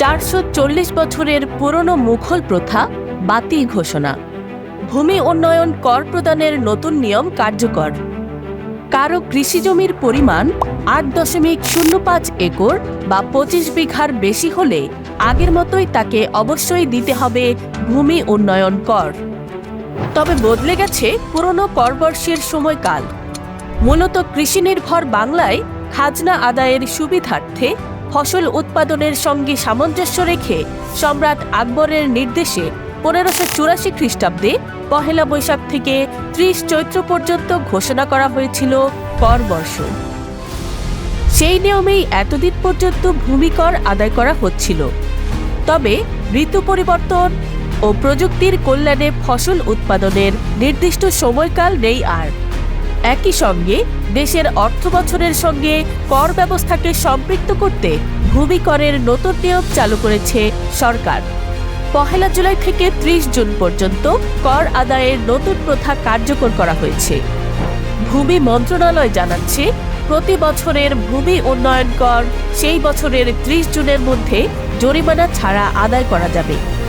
চারশো চল্লিশ বছরের পুরনো মুঘল প্রথা বাতিল ঘোষণা। ভূমি উন্নয়ন কর প্রদানের নতুন নিয়ম কার্যকর। কারও কৃষিজমির পরিমাণ আট দশমিক শূন্য পাঁচ একর বা পঁচিশ বিঘার বেশি হলে আগের মতোই তাকে অবশ্যই দিতে হবে ভূমি উন্নয়ন কর। তবে বদলে গেছে পুরনো করবর্ষের সময়কাল। মূলত কৃষি নির্ভর বাংলায় খাজনা আদায়ের সুবিধার্থে ফসল উৎপাদনের সঙ্গে সামঞ্জস্য রেখে সম্রাট আকবরের নির্দেশে পনেরোশো চুরাশি খ্রিস্টাব্দে পহেলা বৈশাখ থেকে ত্রিশ চৈত্র পর্যন্ত ঘোষণা করা হয়েছিল কর বর্ষ। সেই নিয়মেই এতদিন পর্যন্ত ভূমিকর আদায় করা হচ্ছিল। তবে ঋতু পরিবর্তন ও প্রযুক্তির কল্যাণে ফসল উৎপাদনের নির্দিষ্ট সময়কাল নেই আর। একই সঙ্গে দেশের অর্থ বছরের সঙ্গে কর ব্যবস্থাকে সম্পৃক্ত করতে ভূমি করের নতুন নিয়ম চালু করেছে সরকার। পহেলা জুলাই থেকে ত্রিশ জুন পর্যন্ত কর আদায়ের নতুন প্রথা কার্যকর করা হয়েছে। ভূমি মন্ত্রণালয় জানাচ্ছে, প্রতি বছরের ভূমি উন্নয়ন কর সেই বছরের ত্রিশ জুনের মধ্যে জরিমানা ছাড়া আদায় করা যাবে।